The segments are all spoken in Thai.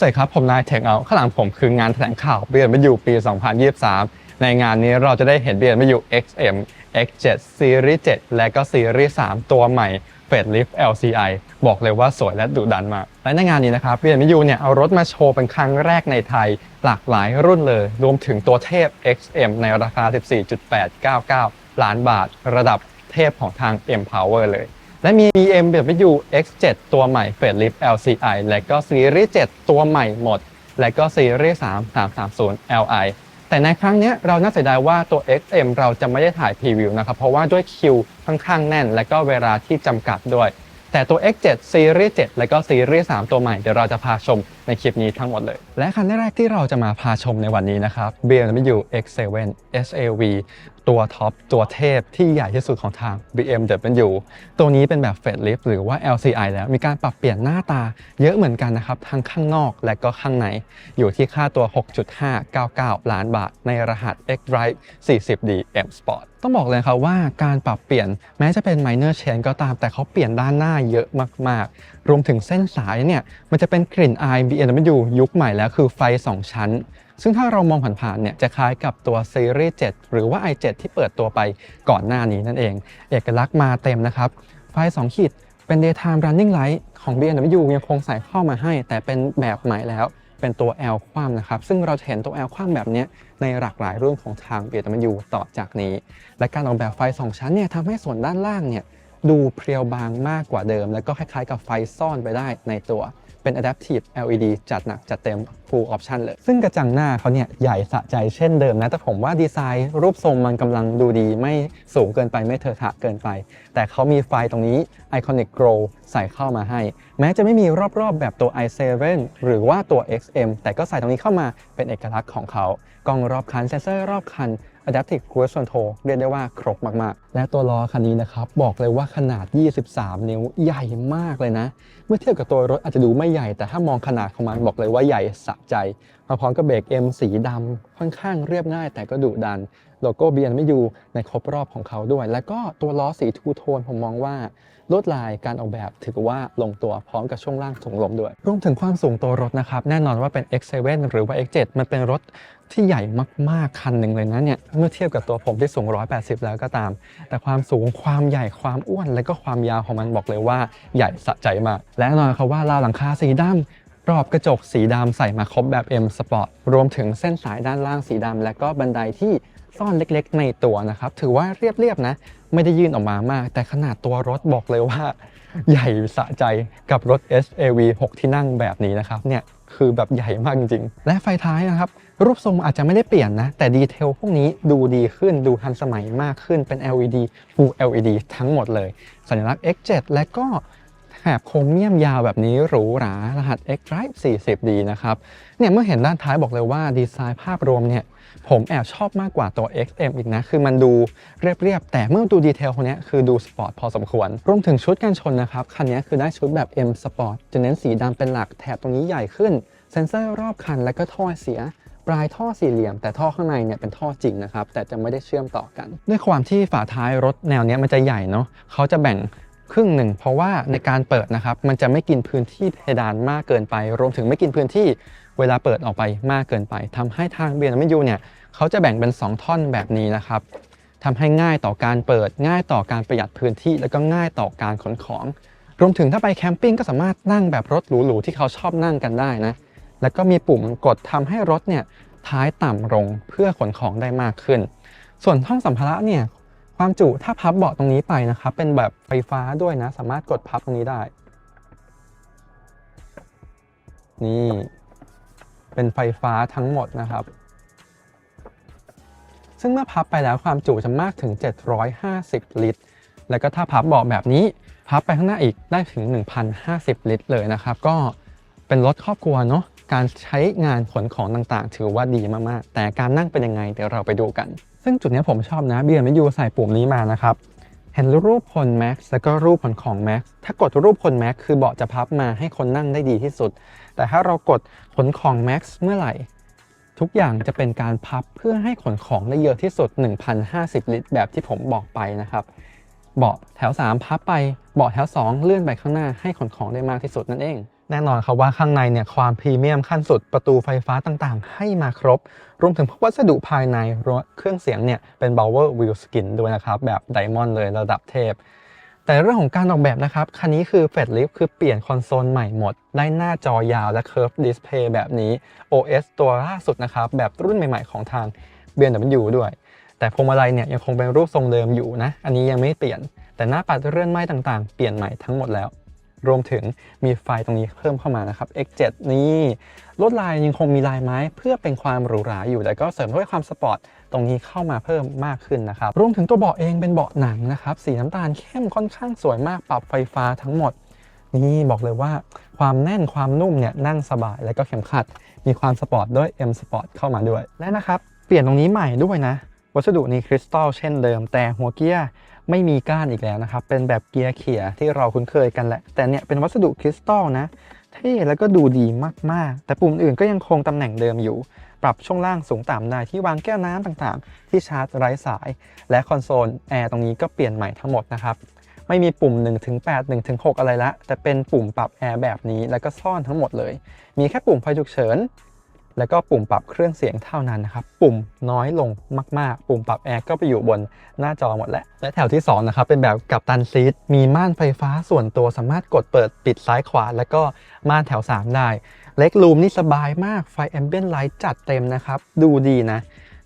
สวัสดีครับ ผมนายเทคเอาข้างหลังผมคืองานแถลงข่าวเบียนมิวปี 2023 ในงานนี้เราจะได้เห็นเบียนมิว XM X7 Series 7 และก็ Series 3 ตัวใหม่ Facelift LCI บอกเลยว่าสวยและดุดันมาก และในงานนี้นะครับเบียนมิวเนี่ยเอารถมาโชว์เป็นครั้งแรกในไทย หลากหลายรุ่นเลย รวมถึงตัวเทพ XM ในราคา 14.899 ล้านบาท ระดับเทพของทาง M Power เลย และมี BMW X7 ตัวใหม่ Facelift LCI และก็ Series 7ตัวใหม่หมด และก็ Series 3 330 Li แต่ในครั้งนี้เราน่าเสียดายว่าตัว XM เราจะไม่ได้ถ่ายพรีวิวนะครับ เพราะว่าด้วยคิวค่อนข้างแน่น และก็เวลาที่จำกัดด้วย แต่ตัว X7 Series 7 และก็ Series 3 ตัวใหม่ เดี๋ยวเราจะพาชมในคลิปนี้ทั้งหมดเลย และคันแรกที่เราจะมาพาชมในวันนี้นะครับ BMW X7 SAV ตัวท็อปตัวเทพที่ใหญ่ที่สุดของทาง BMW ตัวนี้เป็นแบบ Facelift หรือว่า LCI แล้วมีการปรับเปลี่ยนหน้าตาเยอะเหมือนกันนะครับ ทั้งข้างนอกและก็ข้างใน อยู่ที่ค่าตัว 6.599 ล้านบาท ในรหัส X-Drive 40D M Sport ต้องบอกเลยครับว่าการปรับเปลี่ยนแม้จะเป็น minor change ก็ตามแต่เขาเปลี่ยนด้านหน้าเยอะมาก ๆ รวมถึงเส้นสายเนี่ยมันจะเป็นกลิ่นอาย BMW ยุคใหม่แล้วคือไฟ 2 ชั้น ซึ่งถ้าเรามองผ่านๆเนี่ยจะคล้ายกับตัวซีรีส์7หรือว่า i7 ที่เปิดตัวไปก่อนหน้านี้นั่นเอง เอกลักษณ์มาเต็มนะครับ ไฟ 2 ขีดเป็น daytime running light ของ BMW ยังคงใส่เข้ามาให้ แต่เป็นแบบใหม่แล้วเป็นตัว L คว่ำนะครับ ซึ่งเราจะเห็นตัว L คว่ำแบบนี้ในหลากหลายรุ่นของทาง BMW ต่อจากนี้ และการออกแบบไฟ 2 ชั้นเนี่ยทำให้ส่วนด้านล่างเนี่ย ดูเพรียวบางมากกว่าเดิม แล้วก็คล้ายๆกับไฟซ่อนไปได้ในตัวเป็น Adaptive LED จัดหนักจัดเต็ม Full Option เลย ซึ่งกระจังหน้าเขาเนี่ยใหญ่สะใจเช่นเดิมนะ แต่ผมว่าดีไซน์รูปทรงมันกำลังดูดี ไม่สูงเกินไปไม่เถอะทะเกินไป แต่เขามีไฟตรงนี้ Iconic Glow ใส่เข้ามาให้ แม้จะไม่มีรอบๆ แบบตัว i7 หรือว่าตัว XM แต่ก็ใส่ตรงนี้เข้ามาเป็นเอกลักษณ์ของเขา กล้องรอบคันเซนเซอร์รอบคัน Adaptive Cruise Control เรียกได้ว่าครบมาก ๆ และตัวล้อคันนี้นะครับ บอกเลยว่าขนาด 23 นิ้วใหญ่มากเลยนะ เมื่อเทียบกับตัวรถอาจจะดูไม่ใหญ่ แต่ถ้ามองขนาดของมันบอกเลยว่าใหญ่สะใจ มาพร้อมกับเบรก M สีดำค่อนข้างเรียบง่าย แต่ก็ดุดัน โลโก้ BMW ในครบรอบของเขาด้วย แล้วก็ตัวล้อสีทูโทนผมมองว่า ลวดลายการออกแบบถือว่าลงตัวพร้อมกับช่วงล่างถุงลมด้วย รวมถึงความสูงตัวรถนะครับ แน่นอนว่าเป็น X7 หรือว่า X7 มันเป็นรถที่ใหญ่มากๆ คันหนึ่งเลยนะเนี่ย เมื่อเทียบกับตัวผมที่สูง 180 แล้วก็ตาม แต่ความสูงความใหญ่ความอ้วน และก็ความยาวของมันบอกเลยว่าใหญ่สะใจมาก และแน่นอนครับว่าราวหลังคาสีดำรอบกระจกสีดำใส่มาครบแบบ M Sport รวมถึงเส้นสายด้านล่างสีดำและก็บันไดที่ ซ่อนเล็กๆ ในตัวนะครับ ถือว่าเรียบๆนะ ไม่ได้ยื่นออกมามาก แต่ขนาดตัวรถบอกเลยว่า ใหญ่สะใจกับรถ SAV 6 ที่นั่งแบบนี้นะครับเนี่ยคือแบบใหญ่มากจริงๆและไฟท้ายนะครับ รูปทรงอาจจะไม่ได้เปลี่ยนนะ แต่ดีเทลพวกนี้ดูดีขึ้นดูทันสมัยมากขึ้นเป็น LED Full LED ทั้งหมดเลย สัญลักษณ์ X7 และก็ บโครเมียมยาวแบบนี้หรูหรารหัส X Drive 40D นะครับ เนี่ยเมื่อเห็นด้านท้ายบอกเลยว่าดีไซน์ภาพรวมเนี่ยผมแอบชอบมากกว่าตัว XM อีกนะ คือมันดูเรียบๆ แต่เมื่อดูดีเทลคนนี้คือดูสปอร์ตพอสมควร รวมถึงชุดกันชนนะครับ คันนี้คือได้ชุดแบบ M Sport จะเน้นสีดำเป็นหลักแถบตรงนี้ใหญ่ขึ้น เซ็นเซอร์รอบคันและก็ท่อเสียปลายท่อสี่เหลี่ยมแต่ท่อข้างในเนี่ยเป็นท่อจริงนะครับ แต่จะไม่ได้เชื่อมต่อกัน ด้วยความที่ฝาท้ายรถแนวเนี้ยมันจะใหญ่เนาะเขาจะแบ่ง ครึ่งหนึ่ง เพราะว่าในการเปิดนะครับมันจะไม่กินพื้นที่เพดานมากเกินไป รวมถึงไม่กินพื้นที่เวลาเปิดออกไปมากเกินไปทำให้ทาง BMW เนี่ยเขาจะแบ่งเป็น 2 ท่อนแบบนี้นะครับทำให้ง่ายต่อการเปิดง่ายต่อการประหยัดพื้นที่ แล้วก็ง่ายต่อการขนของ รวมถึงถ้าไปแคมปิ้งก็สามารถนั่งแบบรถหรูๆที่เขาชอบนั่งกันได้นะแล้วก็มีปุ่มกดทำให้รถเนี่ยท้ายต่ำลงเพื่อขนของได้มากขึ้น ส่วนห้องสัมภาระเนี่ย ความจุถ้าพับเบาะตรงนี้ไปนะครับ เป็นแบบไฟฟ้าด้วยนะ สามารถกดพับตรงนี้ได้ นี่ เป็นไฟฟ้าทั้งหมดนะครับ ซึ่งเมื่อพับไปแล้วความจุจะมากถึง 750 ลิตร แล้วก็ถ้าพับเบาะแบบนี้ พับไปข้างหน้าอีกได้ถึง 1,050 ลิตร เลยนะครับ ก็เป็นรถครอบครัวเนาะการใช้งานขนของต่างๆ ถือว่าดีมากๆ แต่การนั่งเป็นยังไงเดี๋ยวเราไปดูกัน ซึ่งจุดนี้ผมชอบนะ BMW ใส่ปุ่มนี้มานะครับ เห็นรูปพล Max แล้วก็รูปผลของ Max ถ้ากดรูปพล Max คือเบาะจะพับมาให้คนนั่งได้ดีที่สุด แต่ถ้าเรากดขนของ Max เมื่อไหร่ ทุกอย่างจะเป็นการพับเพื่อให้ขนของได้เยอะที่สุด 1,050 ลิตร แบบที่ผมบอกไปนะครับเบาะแถว 3 พับไปเบาะแถว 2 เลื่อนไปข้างหน้าให้ขนของได้มากที่สุดนั่นเอง แน่นอนครับว่าข้างในเนี่ยความพรีเมียมขั้นสุดประตูไฟฟ้าต่างๆ ให้มาครบ รวมถึงพวกวัสดุภายในรถเครื่องเสียงเนี่ยเป็น b o w e r Wheel Skin ด้วยนะครับ แบบไดมอนด์เลยระดับเทพ แต่เรื่องของการออกแบบนะครับ คันนี้คือ f e d l i f t คือเปลี่ยนคอนโซลใหม่หมด ได้หน้าจอยาวและ Curve Display แบบนี้ OS ตัวล่าสุดนะครับ แบบรุ่นใหม่ๆของทาง BMW ด้วยแต่พวงมาลัยเนี่ยยังคงเป็นรูปทรงเดิมอยู่นะ อันนี้ยังไม่เปลี่ยน แต่หน้าปัดเลื่อนไม้ต่างๆ เปลี่ยนใหม่ทั้งหมดแล้ว รวมถึงมีไฟตรงนี้เพิ่มเข้ามานะครับ X7 นี่ลวดลายยังคงมีลายไม้เพื่อเป็นความหรูหราอยู่ แต่ก็เสริมด้วยความสปอร์ตตรงนี้เข้ามาเพิ่มมากขึ้นนะครับ รวมถึงตัวเบาะเองเป็นเบาะหนังนะครับ สีน้ำตาลเข้มค่อนข้างสวยมากปรับไฟฟ้าทั้งหมด นี่บอกเลยว่าความแน่นความนุ่มเนี่ยนั่งสบาย แล้วก็เข็มขัด มีความสปอร์ตด้วย M Sport เข้ามาด้วยและนะครับเปลี่ยนตรงนี้ใหม่ด้วยนะ วัสดุนี้คริสตัลเช่นเดิมแต่หัวเกียร์ ไม่มีก้านอีกแล้วนะครับ เป็นแบบเกียร์เขี่ยที่เราคุ้นเคยกันแหละ แต่เนี่ยเป็นวัสดุคริสตัลนะ เท่แล้วก็ดูดีมากๆ แต่ปุ่มอื่นก็ยังคงตำแหน่งเดิมอยู่ ปรับช่วงล่างสูงต่ำได้ที่วางแก้วน้ำต่างๆ ที่ชาร์จไร้สาย และคอนโซลแอร์ตรงนี้ก็เปลี่ยนใหม่ทั้งหมดนะครับไม่มีปุ่ม 1-8 1-6 อะไรละ แต่เป็นปุ่มปรับแอร์แบบนี้แล้วก็ซ่อนทั้งหมดเลย มีแค่ปุ่มไฟฉุกเฉิน แล้วก็ปุ่มปรับเครื่องเสียงเท่านั้นนะครับ ปุ่มน้อยลงมาก ๆ ปุ่มปรับแอร์ก็ไปอยู่บนหน้าจอหมดแหละและแถวที่2นะครับเป็นแบบกับตันซีทมีม่านไฟฟ้าส่วนตัวสามารถกดเปิดปิดซ้ายขวา แล้วก็ม่านแถว 3 ได้ เล็กรูมนี่สบายมากไฟแอมเบียนไลท์จัดเต็มนะครับ ดูดีนะ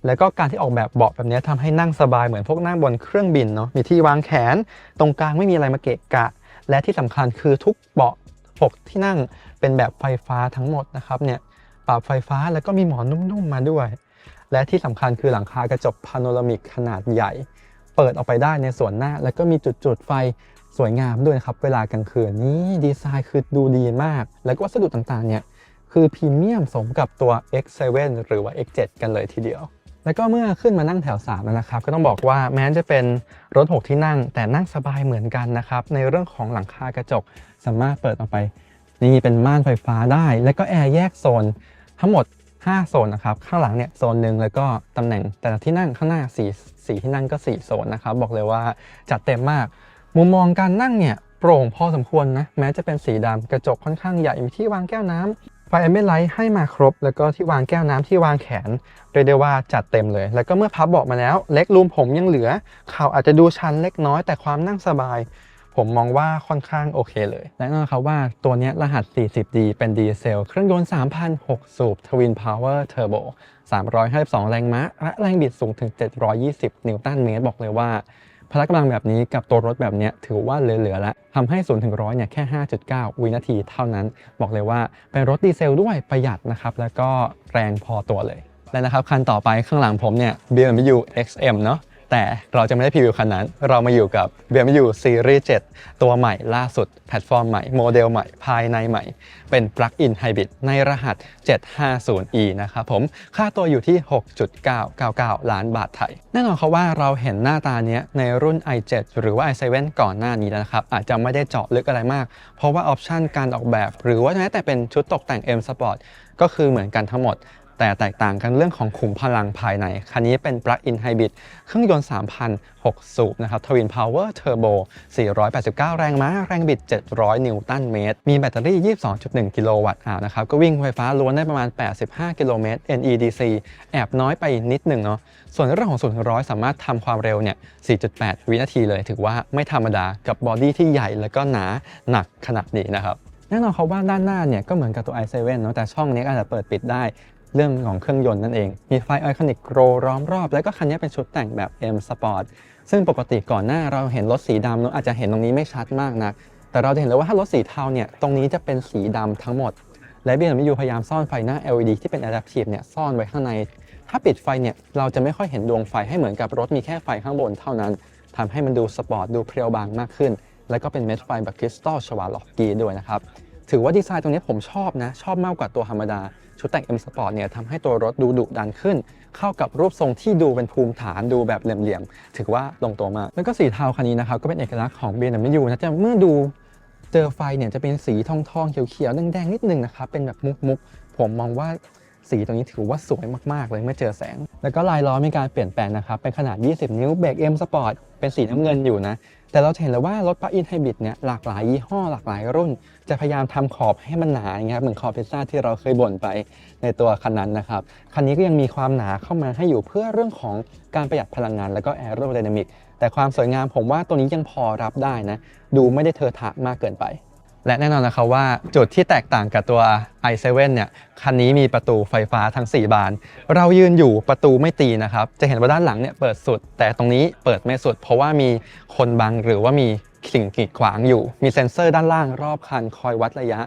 แล้วก็การที่ออกแบบเบาะแบบนี้ทำให้นั่งสบายเหมือนพวกนั่งบนเครื่องบินเนาะ มีที่วางแขน ตรงกลางไม่มีอะไรมาเกะกะ และที่สำคัญคือทุกเบาะ 6 ที่นั่งเป็นแบบไฟฟ้าทั้งหมดนะครับเนี่ย ปรับไฟฟ้าแล้วก็มีหมอนนุ่มๆมาด้วย และที่สำคัญคือหลังคากระจกพาโนรามิกขนาดใหญ่ เปิดออกไปได้ในส่วนหน้า แล้วก็มีจุดๆไฟสวยงามด้วยครับ เวลากลางคืนนี่ดีไซน์คือดูดีมาก แล้วก็วัสดุต่างๆเนี่ยคือพรีเมียมสมกับตัว X7 หรือว่า X7 กันเลยทีเดียว แล้วก็เมื่อขึ้นมานั่งแถว3แล้วนะครับ ก็ต้องบอกว่าแม้จะเป็นรถ 6 ที่นั่ง แต่นั่งสบายเหมือนกันนะครับ ในเรื่องของหลังคากระจกสามารถเปิดออกไป นี่เป็นม่านไฟฟ้าได้ แล้วก็แอร์แยกโซนทั้งหมด 5 โซนนะครับ ข้างหลังเนี่ยโซนหนึ่งแล้วก็ตำแหน่งแต่ละที่นั่งข้างหน้า4 4ที่นั่งก็ 4 โซนนะครับ บอกเลยว่าจัดเต็มมาก มุมมองการนั่งเนี่ยโปร่งพอสมควรนะ แม้จะเป็นสีดำกระจกค่อนข้างใหญ่มีที่วางแก้วน้ำไฟแอมเบนไลท์ให้มาครบ แล้วก็ที่วางแก้วน้ำที่วางแขนเรียกได้ว่าจัดเต็มเลย แล้วก็เมื่อพับเบาะมาแล้ว เล็กรูมผมยังเหลือ เข่าอาจจะดูชันเล็กน้อยแต่ความนั่งสบาย ผมมองว่าค่อนข้างโอเคเลย และแน่นอนครับว่าตัวนี้รหัส 40D เป็นดีเซล เครื่องยนต์ 3,006 สูบ Twin Power Turbo 352 แรงม้า และแรงบิดสูงถึง 720 นิวตันเมตร บอกเลยว่า พละกำลังแบบนี้กับตัวรถแบบนี้ถือว่าเหลือๆแล้วทำให้0ถึง100เนี่ยแค่ 5.9 วินาทีเท่านั้น บอกเลยว่าเป็นรถดีเซลด้วยประหยัดนะครับแล้วก็แรงพอตัวเลยและนะครับคันต่อไปข้างหลังผมเนี่ย BMW XM เนาะ แต่เราจะไม่ได้พรีวิวคันนั้น เรามาอยู่กับ BMW Series 7 ตัวใหม่ล่าสุด แพลตฟอร์มใหม่ โมเดลใหม่ ภายในใหม่ เป็น Plug-in Hybrid ในรหัส 750e นะครับผม ค่าตัวอยู่ที่ 6.999 ล้านบาทไทย แน่นอนครับว่าเราเห็นหน้าตาเนี้ยในรุ่น i7 หรือว่า i7 ก่อนหน้านี้แล้วนะครับ อาจจะไม่ได้เจาะลึกอะไรมาก เพราะว่าออปชันการออกแบบ หรือว่าแม้แต่เป็นชุดตกแต่ง M Sport ก็คือเหมือนกันทั้งหมด แต่แตกต่างกันเรื่องของขุมพลังภายใน คันนี้เป็น Plug-in Hybrid เครื่องยนต์ 3,006 สูบนะครับ Twin Power Turbo 489 แรงม้า แรงบิด 700 นิวตันเมตร มีแบตเตอรี่ 22.1 กิโลวัตต์อ่านะครับ ก็วิ่งไฟฟ้าล้วนได้ประมาณ 85 กิโลเมตร NEDC แอบน้อยไปนิดหนึ่งเนาะ ส่วนเรื่องของ0ถึง100สามารถทำความเร็วเนี่ย 4.8 วินาทีเลย ถือว่าไม่ธรรมดากับบอดี้ที่ใหญ่แล้วก็หนาหนักขนาดนี้นะครับแน่นอนเขาว่าด้านหน้าเนี่ยก็เหมือนกับตัว i7 เนาะแต่ช่องนี้อาจจะเปิดปิดได้ เรื่องของเครื่องยนต์นั่นเอง มีไฟไอคอนิกโกรล้อมรอบ แล้วก็คันนี้เป็นชุดแต่งแบบ M Sport ซึ่งปกติก่อนหน้าเราเห็นรถสีดำเนอะอาจจะเห็นตรงนี้ไม่ชัดมากนัก แต่เราจะเห็นเลยว่าถ้ารถสีเทาเนี่ยตรงนี้จะเป็นสีดำทั้งหมด และ BMW พยายามซ่อนไฟหน้า LED ที่เป็น Adaptive เนี่ยซ่อนไว้ข้างใน ถ้าปิดไฟเนี่ยเราจะไม่ค่อยเห็นดวงไฟให้เหมือนกับรถมีแค่ไฟข้างบนเท่านั้นทำให้มันดูสปอร์ตดูเพรียวบางมากขึ้น แล้วก็เป็นเม็ดไฟแบบคริสตัลชวาล็อกกีด้วยนะครับถือว่าดีไซน์ตรงนี้ผมชอบนะชอบมากกว่าตัวธรรมดา ชุดแต่ง M Sport เนี่ยทำให้ตัวรถดูดุดันขึ้น เข้ากับรูปทรงที่ดูเป็นภูมิฐานดูแบบเหลี่ยมๆถือว่าลงตัวมาก แล้วก็สีเทาคันนี้นะครับก็เป็นเอกลักษณ์ของ BMW นะแต่เมื่อดูเจอไฟเนี่ยจะเป็นสีทองๆเขียวๆแดงๆนิดนึงนะครับเป็นแบบมุกๆผมมองว่าสีตรงนี้ถือว่าสวยมากๆ เลยเมื่อเจอแสง แล้วก็ลายล้อมีการเปลี่ยนแปลงนะครับเป็นขนาด 20 นิ้วเบรก M Sport เป็นสีน้ำเงินอยู่นะ แต่เราจะเห็นเลยว่ารถปลั๊กอินไฮบริดเนี่ยหลากหลายยี่ห้อหลากหลายรุ่น จะพยายามทำขอบให้มันหนาอย่างเงี้ยครับเหมือนขอบพิซซ่าที่เราเคยบ่นไปในตัวคันนั้นนะครับ คันนี้ก็ยังมีความหนาเข้ามาให้อยู่เพื่อเรื่องของการประหยัดพลังงานแล้วก็แอโรไดนามิกแต่ความสวยงามผมว่าตัวนี้ยังพอรับได้นะ ดูไม่ได้เทอะทะมากเกินไป และแน่นอนนะครับว่าจุดที่แตกต่างกับตัว i7 เนี่ยคันนี้มีประตูไฟฟ้าทั้ง 4 บาน เรายืนอยู่ประตูไม่ตีนะครับ จะเห็นว่าด้านหลังเนี่ยเปิดสุด แต่ตรงนี้เปิดไม่สุด เพราะว่ามีคนบังหรือว่ามีสิ่งกีดขวางอยู่ มีเซ็นเซอร์ด้านล่างรอบคันคอยวัดระยะ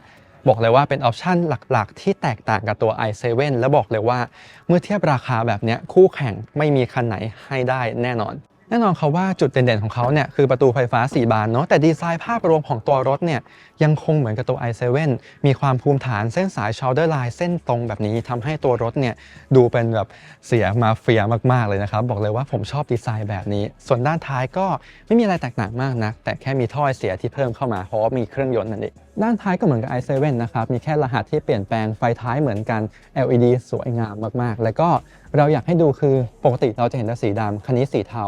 บอกเลยว่าเป็นออปชันหลักๆ ที่แตกต่างกับตัว i7 แล้วบอกเลยว่า เมื่อเทียบราคาแบบนี้คู่แข่งไม่มีคันไหนให้ได้แน่นอน แน่นอนเขาว่าจุดเด่นๆของเขาเนี่ยคือประตูไฟฟ้า 4 บานเนาะแต่ดีไซน์ภาพรวมของตัวรถเนี่ยยังคงเหมือนกับตัว i7 มีความภูมิฐานเส้นสาย shoulder line เส้นตรงแบบนี้ทำให้ตัวรถเนี่ยดูเป็นแบบเสียมาเฟียมากๆเลยนะครับ บอกเลยว่าผมชอบดีไซน์แบบนี้ ส่วนด้านท้ายก็ไม่มีอะไรแตกต่างมากนะแต่แค่มีท่อไอเสียที่เพิ่มเข้ามาเพราะว่ามีเครื่องยนต์นั่นเองด้านท้ายก็เหมือนกับ i7 นะครับมีแค่รหัสที่เปลี่ยนแปลงไฟท้ายเหมือนกัน LED สวยงามมากๆ แล้วก็เราอยากให้ดูคือปกติเราจะเห็นแต่สีดำคันนี้สีเทา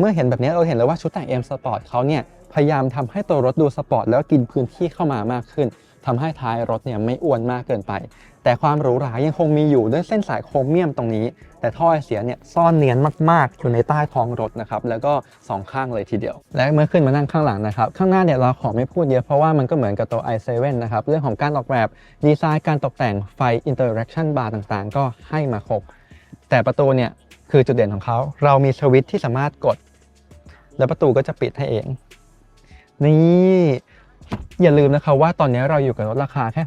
เมื่อเห็นแบบนี้เราเห็นเลยว่าชุดแต่ง M Sport เขาเนี่ยพยายามทำให้ตัวรถดูสปอร์ตแล้วกินพื้นที่เข้ามามากขึ้นทำให้ท้ายรถเนี่ยไม่อ้วนมากเกินไป แต่ความหรูหรายังคงมีอยู่ด้วยเส้นสายโครเมียมตรงนี้ แต่ท่อไอเสียเนี่ยซ่อนเนียนมากๆ อยู่ในใต้ท้องรถนะครับแล้วก็สองข้างเลยทีเดียว และเมื่อขึ้นมานั่งข้างหลังนะครับข้างหน้าเนี่ยเราขอไม่พูดเยอะเพราะว่ามันก็เหมือนกับตัว i7 นะครับเรื่องของการออกแบบดีไซน์การตกแต่งไฟ interaction bar ต่างๆ ก็ให้มาครบแต่ประตูเนี่ยคือจุดเด่นของเขาเรามีสวิตช์ที่สามารถกด แล้วประตูก็จะปิดให้เอง นี่ อย่าลืมนะคะว่าตอนนี้เราอยู่กับรถราคาแค่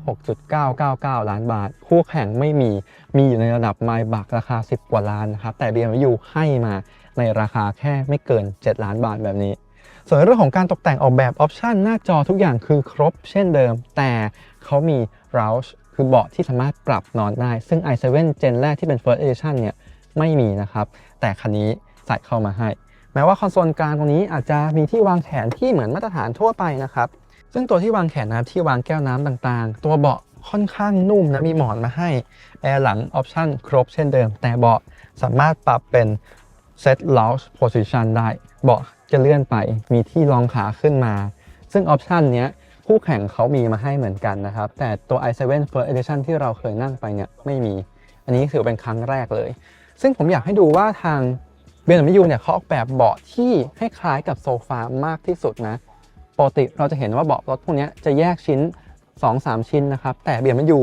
6.999 ล้านบาท คู่แข่งไม่มี มีอยู่ในระดับไมบักราคา 10 กว่าล้านนะครับ แต่ BMW ให้มาในราคาแค่ไม่เกิน 7 ล้านบาทแบบนี้ส่วนเรื่องของการตกแต่งออกแบบออปชันหน้าจอทุกอย่างคือครบเช่นเดิม แต่เขามี Rouge คือเบาะที่สามารถปรับนอนได้ ซึ่ง i7 Gen แรกที่เป็น First Edition เนี่ยไม่มีนะครับ แต่คันนี้ใส่เข้ามาให้ แม้ว่าคอนโซลกลางตรงนี้อาจจะมีที่วางแขนที่เหมือนมาตรฐานทั่วไปนะครับ ซึ่งตัวที่วางแขนนะครับที่วางแก้วน้ำต่างๆ ตัวเบาะค่อนข้างนุ่มนะมีหมอนมาให้แอร์หลังออปชั่นครบเช่นเดิม แต่เบาะสามารถปรับเป็น Set Lounge Position ได้ เบาะจะเลื่อนไปมีที่รองขาขึ้นมา ซึ่งออปชันเนี้ยคู่แข่งเขามีมาให้เหมือนกันนะครับ แต่ตัว i7 First Edition ที่เราเคยนั่งไปเนี่ยไม่มี อันนี้ถือเป็นครั้งแรกเลย ซึ่งผมอยากให้ดูว่าทาง BMW เนี่ยเขาออกแบบเบาะที่ให้คล้ายกับโซฟามากที่สุดนะปกติเราจะเห็นว่าเบาะรถพวกนี้จะแยกชิ้น 2-3 ชิ้นนะครับ แต่ BMW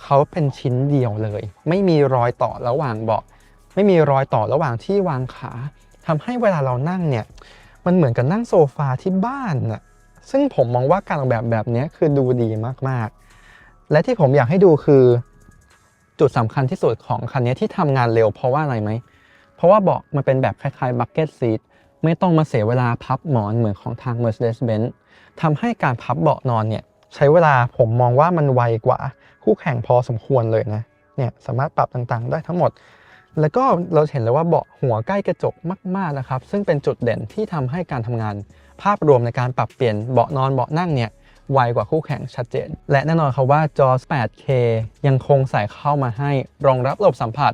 เขาเป็นชิ้นเดียวเลย ไม่มีรอยต่อระหว่างเบาะ ไม่มีรอยต่อระหว่างที่วางขาทำให้เวลาเรานั่งเนี่ย มันเหมือนกับนั่งโซฟาที่บ้านน่ะซึ่งผมมองว่าการออกแบบแบบนี้คือดูดีมากๆ และที่ผมอยากให้ดูคือ จุดสำคัญที่สุดของคันนี้ที่ทำงานเร็วเพราะว่าอะไรไหม เพราะว่าเบาะมันเป็นแบบคล้ายๆ bucket seat ไม่ต้องมาเสียเวลาพับหมอนเหมือนของทาง Mercedes-Benz ทำให้การพับเบาะนอนเนี่ยใช้เวลาผมมองว่ามันไวกว่าคู่แข่งพอสมควรเลยนะเนี่ยสามารถปรับต่างๆ ได้ทั้งหมด แล้วก็เราเห็นเลยว่าเบาะหัวใกล้กระจกมากๆนะครับ ซึ่งเป็นจุดเด่นที่ทำให้การทำงาน ภาพรวมในการปรับเปลี่ยนเบาะนอนเบาะนั่งเนี่ยไวกว่าคู่แข่งชัดเจน และแน่นอนครับว่าจอ 8K ยังคงใส่เข้ามาให้รองรับระบบสัมผัส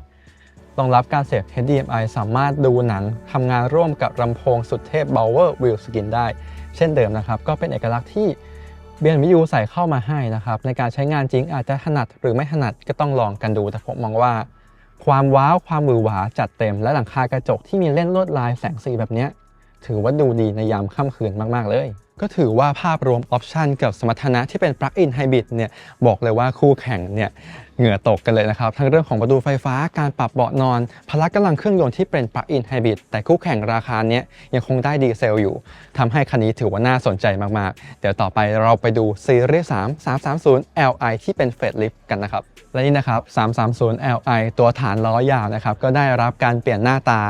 รองรับการเสียบ HDMI สามารถดูหนังทำงานร่วมกับลำโพงสุดเทพ Bower Wheel Skin ได้ เช่นเดิมนะครับ ก็เป็นเอกลักษณ์ที่ BMW ใส่เข้ามาให้นะครับ ในการใช้งานจริงอาจจะถนัดหรือไม่ถนัดก็ต้องลองกันดู แต่ผมมองว่า ความว้าวความหวือหวาจัดเต็ม และหลังคากระจกที่มีเล่นลวดลายแสงสีแบบนี้ถือว่าดูดีในยามค่ำคืนมาก ๆ เลย ก็ถือว่าภาพรวมออปชันกับสมรรถนะที่เป็น Plug-in Hybrid เนี่ยบอกเลยว่าคู่แข่งเนี่ยเหงื่อตกกันเลยนะครับ ทั้งเรื่องของประตูไฟฟ้าการปรับเบาะนอน พละกำลังเครื่องยนต์ที่เป็น Plug-in Hybrid แต่คู่แข่งราคาเนี้ยยังคงได้ดีเซลอยู่ทำให้คันนี้ถือว่าน่าสนใจมาก ๆ เดี๋ยวต่อไปเราไปดูซีรีส์3 330 Li ที่เป็น Facelift กันนะครับ และนี่นะครับ 330 Li ตัวฐานล้อยาวนะครับก็ได้รับการเปลี่ยนหน้าตา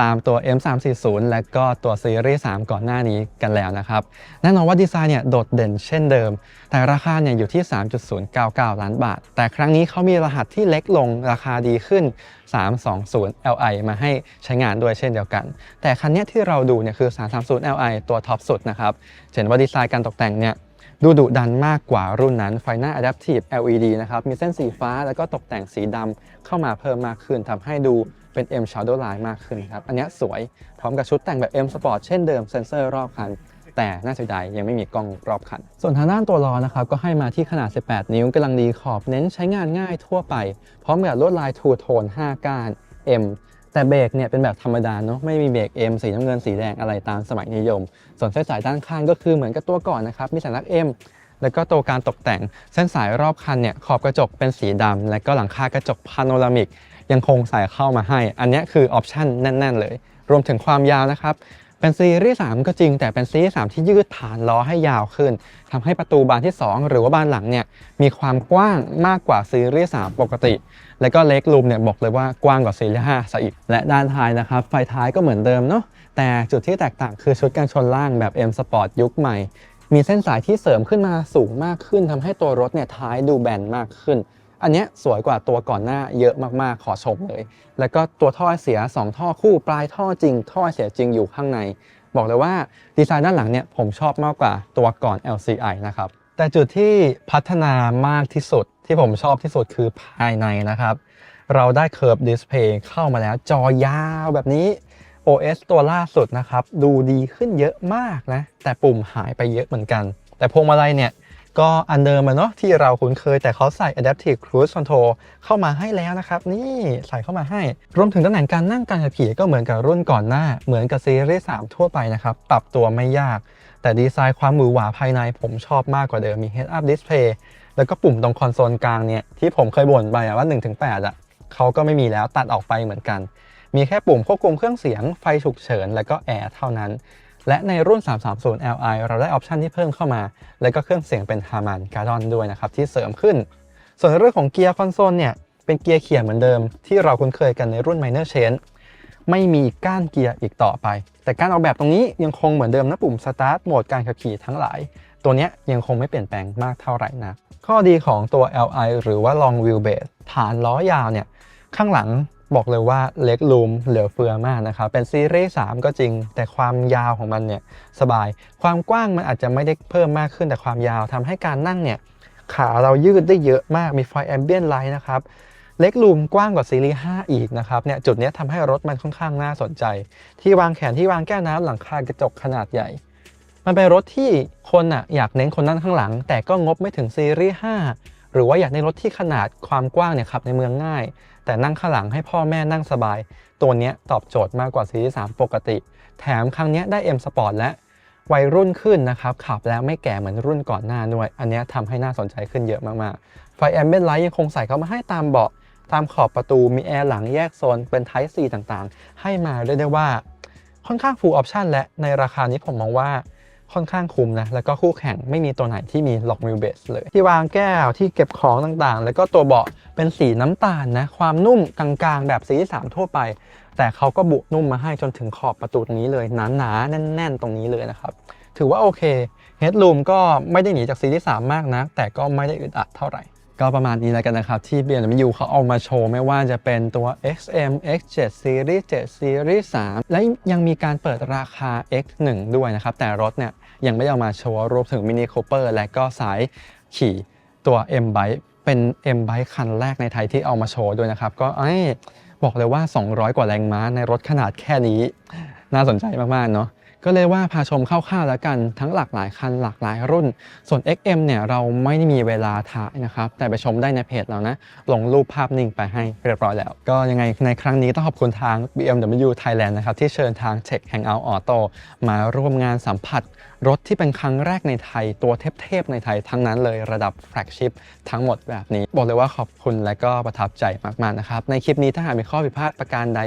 ตามตัว M340 และก็ตัวซีรีส์3ก่อนหน้านี้กันแล้วนะครับ แน่นอนว่าดีไซน์เนี่ยโดดเด่นเช่นเดิม แต่ราคาเนี่ยอยู่ที่ 3.099 ล้านบาท แต่ครั้งนี้เขามีรหัสที่เล็กลงราคาดีขึ้น 320 Li มาให้ใช้งานด้วยเช่นเดียวกัน แต่คันนี้ที่เราดูเนี่ยคือ 330 Li ตัวท็อปสุดนะครับเห็นว่าดีไซน์การตกแต่งเนี่ยดูดุดันมากกว่ารุ่นนั้น ไฟหน้า Adaptive LED นะครับ มีเส้นสีฟ้าแล้วก็ตกแต่งสีดำเข้ามาเพิ่มมากขึ้นทำให้ดู เป็น M Shadow Line มากขึ้นครับ อันนี้สวยพร้อมกับชุดแต่งแบบ M Sport เช่นเดิมเซ็นเซอร์รอบคัน แต่น่าเสียดายยังไม่มีกล้องรอบคัน ส่วนทางด้านตัวล้อนะครับ ก็ให้มาที่ขนาด 18 นิ้วกำลังดีขอบเน้นใช้งานง่ายทั่วไป พร้อมกับลวดลาย Two Tone 5ก้าน M แต่เบรกเนี่ยเป็นแบบธรรมดาเนาะไม่มีเบรก M สีน้ำเงินสีแดงอะไรตามสมัยนิยม ส่วนเส้นสายด้านข้างก็คือเหมือนกับตัวก่อนนะครับมีสัญลักษณ์ M แล้วก็ตัวการตกแต่งเส้นสายรอบคันเนี่ยขอบกระจกเป็นสีดำและก็หลังคากระจกพาโนรามิก ยังคงใส่เข้ามาให้ อันนี้คือออปชันแน่น ๆ เลย รวมถึงความยาวนะครับ เป็นซีรีส์3ก็จริง แต่เป็นซีรีส์3ที่ยืดฐานล้อให้ยาวขึ้นทำให้ประตูบานที่ 2 หรือว่าบานหลังเนี่ยมีความกว้างมากกว่าซีรีส์3ปกติ แล้วก็เล็กลูมเนี่ยบอกเลยว่ากว้างกว่าซีรีส์5ซะอีก และด้านท้ายนะครับ ไฟท้ายก็เหมือนเดิมเนาะแต่จุดที่แตกต่างคือชุดกันชนล่างแบบ M Sport ยุคใหม่มีเส้นสายที่เสริมขึ้นมาสูงมากขึ้นทำให้ตัวรถเนี่ยท้ายดูแบนมากขึ้น อันนี้สวยกว่าตัวก่อนหน้าเยอะมากๆขอชมเลย แล้วก็ตัวท่อเสีย 2 ท่อคู่ปลายท่อจริง ท่อไอเสียจริงอยู่ข้างใน บอกเลยว่าดีไซน์ด้านหลังเนี่ยผมชอบมากกว่าตัวก่อน LCI นะครับแต่จุดที่พัฒนามากที่สุดที่ผมชอบที่สุดคือภายในนะครับ เราได้เคิร์ฟดิสเพย์เข้ามาแล้วจอยาวแบบนี้ OS ตัวล่าสุดนะครับ ดูดีขึ้นเยอะมากนะ แต่ปุ่มหายไปเยอะเหมือนกัน แต่พวงมาลัยเนี่ย ก็อันเดิมอะเนาะที่เราคุ้นเคยแต่เขาใส่ Adaptive Cruise Control เข้ามาให้แล้วนะครับ นี่ใส่เข้ามาให้ รวมถึงตำแหน่งการนั่งการขับขี่ก็เหมือนกับรุ่นก่อนหน้า เหมือนกับซีรีส์3ทั่วไปนะครับ ปรับตัวไม่ยาก แต่ดีไซน์ความหวือหวาภายในผมชอบมากกว่าเดิมมี Head Up Display แล้วก็ปุ่มตรงคอนโซลกลางเนี่ยที่ผมเคยบ่นไปว่า 1-8อะเขาก็ไม่มีแล้วตัดออกไปเหมือนกัน มีแค่ปุ่มควบคุมเครื่องเสียงไฟฉุกเฉิน และก็แอร์เท่านั้น และในรุ่น 330 Li เราได้ออปชันที่เพิ่มเข้ามา และก็เครื่องเสียงเป็น Harman Kardon ด้วยนะครับที่เสริมขึ้น ส่วนเรื่องของเกียร์คอนโซลเนี่ยเป็นเกียร์เขี่ยเหมือนเดิม ที่เราคุ้นเคยกันในรุ่น Minor Change ไม่มีก้านเกียร์อีกต่อไป แต่การออกแบบตรงนี้ยังคงเหมือนเดิมนะปุ่ม Start โหมดการขับขี่ทั้งหลาย ตัวนี้ยังคงไม่เปลี่ยนแปลงมากเท่าไหร่นะข้อดีของตัว Li หรือว่า Long Wheelbase ฐานล้อยาวเนี่ยข้างหลัง บอกเลยว่าเล็กลูมเหลือเฟือมากนะครับ เป็นซีรีส์3ก็จริง แต่ความยาวของมันเนี่ยสบาย ความกว้างมันอาจจะไม่ได้เพิ่มมากขึ้นแต่ความยาวทำให้การนั่งเนี่ยขาเรายืดได้เยอะมากมีไฟแอมเบียนไลท์นะครับเล็กลูมกว้างกว่าซีรีส์5อีกนะครับเนี่ยจุดนี้ทำให้รถมันค่อนข้างน่าสนใจ ที่วางแขนที่วางแก้วน้ำหลังคากระจกขนาดใหญ่ มันเป็นรถที่คนอะอยากเน้นคนนั่งข้างหลัง แต่ก็งบไม่ถึงซีรีส์5 หรือว่าอยากในรถที่ขนาดความกว้างเนี่ยขับในเมืองง่าย แต่นั่งข้างหลังให้พ่อแม่นั่งสบาย ตัวนี้ตอบโจทย์มากกว่าซีรีส์3ปกติ แถมครั้งนี้ได้ M Sport และวัยรุ่นขึ้นนะครับ ขับแล้วไม่แก่เหมือนรุ่นก่อนหน้าด้วย อันนี้ทำให้น่าสนใจขึ้นเยอะมากๆ ไฟแอมเบนไลท์ยังคงใส่เข้ามาให้ตามเบาะตามขอบประตูมีแอร์หลังแยกโซนเป็น Type C ต่างๆ ให้มาเรียกได้ว่าค่อนข้าง full option และในราคานี้ผมมองว่า ค่อนข้างคุ้มนะ แล้วก็คู่แข่งไม่มีตัวไหนที่มี lock wheel base เลย ที่วางแก้วที่เก็บของต่างๆ แล้วก็ตัวเบาะเป็นสีน้ำตาลนะ ความนุ่มกลางๆ แบบซีรีส์3ทั่วไป แต่เขาก็บุนุ่มมาให้จนถึงขอบประตูตรงนี้เลยหนาๆ แน่น ๆ ตรงนี้เลยนะครับ ถือว่าโอเค Headroom ก็ไม่ได้หนีจากซีรีส์3มากนะ แต่ก็ไม่ได้อึดอัดเท่าไหร่ก็ประมาณนี้แล้วกันนะครับ ที่ BMW เขาเอามาโชว์ ไม่ว่าจะเป็นตัว XM X7 Series 7 Series 3 และยังมีการเปิดราคา X1 ด้วยนะครับ แต่รถเนี่ย ยังไม่ได้เอามาโชว์รวมถึง Mini Cooper และก็สายขี่ตัว M Bike เป็น M Bike คันแรกในไทยที่เอามาโชว์ด้วยนะครับ ก็เอ้ยบอกเลยว่า 200 กว่าแรงม้าในรถขนาดแค่นี้ น่าสนใจมากๆเนาะ ก็เลยว่าพาชมคร่าวๆแล้วกันทั้งหลากหลายคันหลากหลายรุ่น ส่วน XM เนี่ยเราไม่ได้มีเวลาถ่ายนะครับ แต่ไปชมได้ในเพจเรานะ ลงรูปภาพนิ่งไปให้เรียบร้อยแล้ว ก็ยังไงในครั้งนี้ต้องขอบคุณทาง BMW Thailand นะครับ ที่เชิญทาง Tech Hangout Auto มาร่วมงานสัมผัส รถที่เป็นครั้งแรกในไทยตัวเทพๆในไทยทั้งนั้นเลยระดับแฟลกชิพทั้งหมดแบบนี้ บอกเลยว่าขอบคุณและก็ประทับใจมากๆนะครับในคลิปนี้ถ้าหากมีข้อผิดพลาดประการใด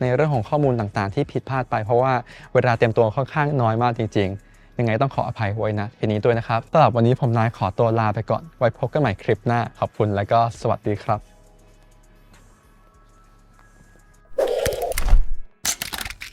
ในเรื่องของข้อมูลต่างๆ ที่ผิดพลาดไปเพราะว่าเวลาเตรียมตัวค่อนข้างน้อยมากจริง ๆ ยังไงต้องขออภัยไว้นะทีนี้ด้วยนะครับสำหรับวันนี้ผมนายขอตัวลาไปก่อน ไว้พบกันใหม่คลิปหน้าขอบคุณและก็สวัสดีครับ